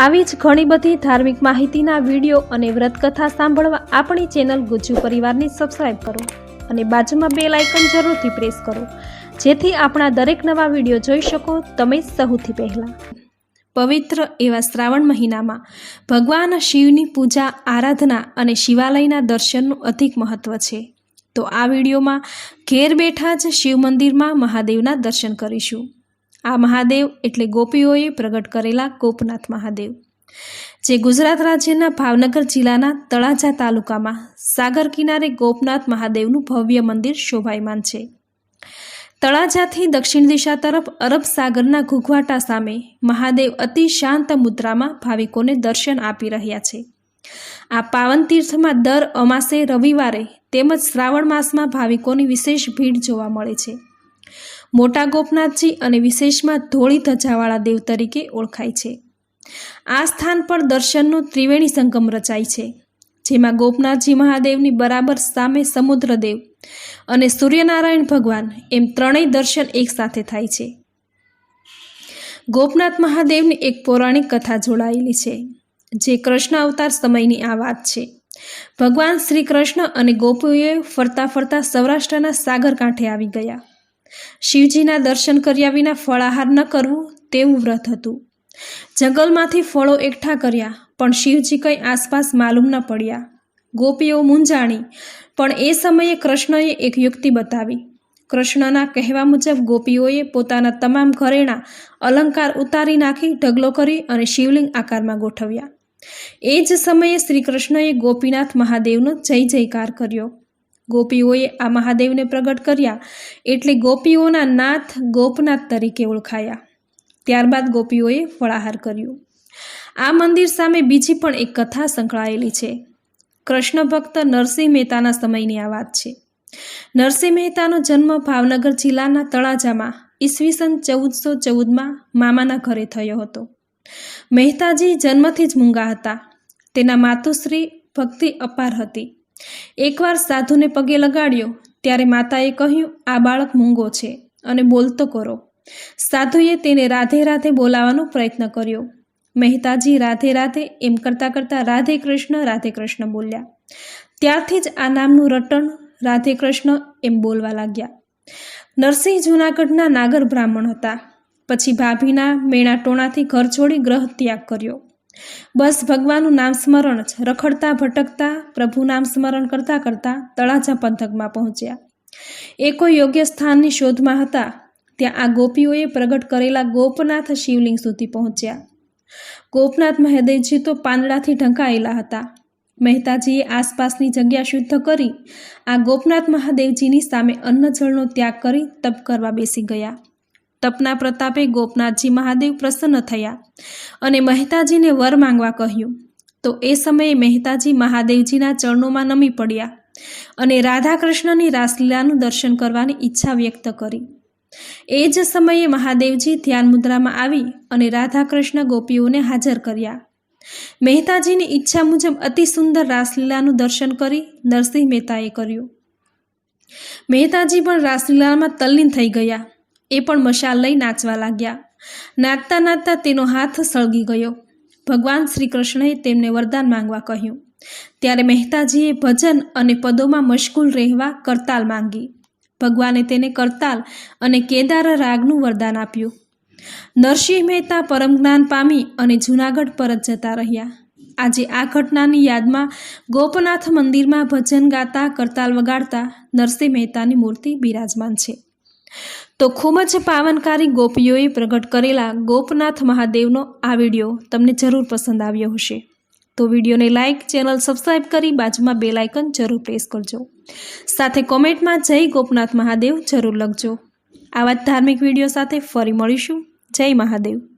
આવી જ ઘણી બધી ધાર્મિક માહિતીના વીડિયો અને વ્રતકથા સાંભળવા આપણી ચેનલ ગુજ્જુ પરિવારની સબસ્ક્રાઈબ કરો અને બાજુમાં બે લાઇકન જરૂરથી પ્રેસ કરો. જેથી આપણા દરેક નવા વીડિયો જોઈ શકો તમે સૌથી પહેલાં. પવિત્ર એવા શ્રાવણ મહિનામાં ભગવાન શિવની પૂજા, આરાધના અને શિવાલયના દર્શનનું અધિક મહત્વ છે. તો આ વિડીયોમાં ઘેર બેઠા જ શિવ મંદિરમાં મહાદેવના દર્શન કરીશું. આ મહાદેવ એટલે ગોપીઓએ પ્રગટ કરેલા ગોપનાથ મહાદેવ. જે ગુજરાત રાજ્યના ભાવનગર જિલ્લાના તળાજા તાલુકામાં સાગર કિનારે ગોપનાથ મહાદેવનું ભવ્ય મંદિર શોભાયમાન છે. તળાજાથી દક્ષિણ દિશા તરફ અરબ સાગરના ઘૂઘવાટા સામે મહાદેવ અતિ શાંત મુદ્રામાં ભાવિકોને દર્શન આપી રહ્યા છે. આ પાવન તીર્થમાં દર અમાસે રવિવારે તેમજ શ્રાવણ માસમાં ભાવિકોની વિશેષ ભીડ જોવા મળે છે. મોટા ગોપનાથજી અને વિશેષમાં ધોળી ધજાવાળા દેવ તરીકે ઓળખાય છે. આ સ્થાન પર દર્શનનો ત્રિવેણી સંગમ રચાય છે, જેમાં ગોપનાથજી મહાદેવની બરાબર સામે સમુદ્રદેવ અને સૂર્યનારાયણ ભગવાન એમ ત્રણેય દર્શન એકસાથે થાય છે. ગોપનાથ મહાદેવની એક પૌરાણિક કથા જોડાયેલી છે, જે કૃષ્ણ અવતાર સમયની આ વાત છે. ભગવાન શ્રી કૃષ્ણ અને ગોપીઓએ ફરતા ફરતા સૌરાષ્ટ્રના સાગર કાંઠે આવી ગયા. શિવજીના દર્શન કર્યા વિના ફળાહાર ન કરવું તેવું વ્રત હતું. જંગલમાંથી ફળો એકઠા કર્યા, પણ શિવજી કંઈ આસપાસ માલુમ ન પડ્યા. ગોપીઓ મૂંઝાણી, પણ એ સમયે કૃષ્ણએ એક યુક્તિ બતાવી. કૃષ્ણના કહેવા મુજબ ગોપીઓએ પોતાના તમામ ઘરેણા અલંકાર ઉતારી નાખી, ઢગલો કરી અને શિવલિંગ આકારમાં ગોઠવ્યા. એ જ સમયે શ્રી કૃષ્ણએ ગોપીનાથ મહાદેવનો જય જયકાર કર્યો. ગોપીઓએ આ મહાદેવને પ્રગટ કર્યા એટલે ગોપીઓના નાથ ગોપનાથ તરીકે ઓળખાયા. ત્યારબાદ ગોપીઓએ ફળાહાર કર્યું. આ મંદિર સામે બીજી પણ એક કથા સંકળાયેલી છે. કૃષ્ણ ભક્ત નરસિંહ મહેતાના સમયની આ વાત છે. નરસિંહ મહેતાનો જન્મ ભાવનગર જિલ્લાના તળાજામાં ઈસવીસન ચૌદસો ચૌદમાં મામાના ઘરે થયો હતો. મહેતાજી જન્મથી જ મૂંગા હતા. તેના માતુશ્રી ભક્તિ અપાર હતી. એકવાર સાધુને પગે લગાડ્યો, ત્યારે માતાએ કહ્યું, આ બાળક મૂંગો છે, અને બોલતો કરો. સાધુએ તેને રાધે રાધે બોલાવવાનો પ્રયત્ન કર્યો. મહેતાજી રાધે રાધે એમ કરતાં કરતાં રાધે કૃષ્ણ રાધે કૃષ્ણ બોલ્યા. ત્યારથી જ આ નામનું રટણ રાધે કૃષ્ણ એમ બોલવા લાગ્યા. નરસિંહ જૂનાગઢના નાગર બ્રાહ્મણ હતા. પછી ભાભીના મેણા ટોણાથી ઘર છોડી ગ્રહ ત્યાગ કર્યો. બસ ભગવાનનું નામ સ્મરણ જ રખડતા, ભટકતા પ્રભુ નામ સ્મરણ કરતાં કરતાં તળાજા પંથકમાં પહોંચ્યા. એ કોઈ યોગ્ય સ્થાનની શોધમાં હતા. ત્યાં આ ગોપીઓએ પ્રગટ કરેલા ગોપનાથ શિવલિંગ સુધી પહોંચ્યા. ગોપનાથ મહાદેવજી તો પાંદડાથી ઢંકાયેલા હતા. મહેતાજીએ આસપાસની જગ્યા શુદ્ધ કરી, આ ગોપનાથ મહાદેવજીની સામે અન્નજળનો ત્યાગ કરી તપ કરવા બેસી ગયા. તપના પ્રતાપે ગોપનાથજી મહાદેવ પ્રસન્ન થયા અને મહેતાજીને વર માંગવા કહ્યું, તો એ સમયે મહેતાજી મહાદેવજીના ચરણોમાં નમી પડ્યા અને રાધાકૃષ્ણની રાસલીલાનું દર્શન કરવાની ઈચ્છા વ્યક્ત કરી. એ જ સમયે મહાદેવજી ધ્યાન મુદ્રામાં આવી અને રાધાકૃષ્ણ ગોપીઓને હાજર કર્યા. મહેતાજીની ઈચ્છા મુજબ અતિ સુંદર રાસલીલાનું દર્શન કરી નરસિંહ મહેતાએ કર્યું. મહેતાજી પણ રાસલીલામાં તલ્લીન થઈ ગયા. એ પણ મશાલ લઈ નાચવા લાગ્યા. નાચતા નાચતા તેનો હાથ સળગી ગયો. ભગવાન શ્રી કૃષ્ણએ તેમને વરદાન માંગવા કહ્યું. ત્યારે મહેતાજીએ ભજન અને પદોમાં મશગુલ રહેવા કરતાલ માંગી. ભગવાને તેને કરતાલ અને કેદાર રાગનું વરદાન આપ્યું. નરસિંહ મહેતા પરમ જ્ઞાન પામી અને જૂનાગઢ પરત જતા રહ્યા. આજે આ ઘટનાની યાદમાં ગોપનાથ મંદિરમાં ભજન ગાતા કરતાલ વગાડતા નરસિંહ મહેતાની મૂર્તિ બિરાજમાન છે. તો ખૂબ જ પાવનકારી ગોપીઓએ પ્રગટ કરેલા ગોપનાથ મહાદેવનો આ વીડિયો તમને જરૂર પસંદ આવ્યો હશે. તો વિડીયોને લાઇક ચેનલ સબસ્ક્રાઈબ કરી બાજુમાં બે લાઇકન જરૂર પ્રેસ કરજો. સાથે કોમેન્ટમાં જય ગોપનાથ મહાદેવ જરૂર લખજો. આવા જ ધાર્મિક વીડિયો સાથે ફરી મળીશું. જય મહાદેવ.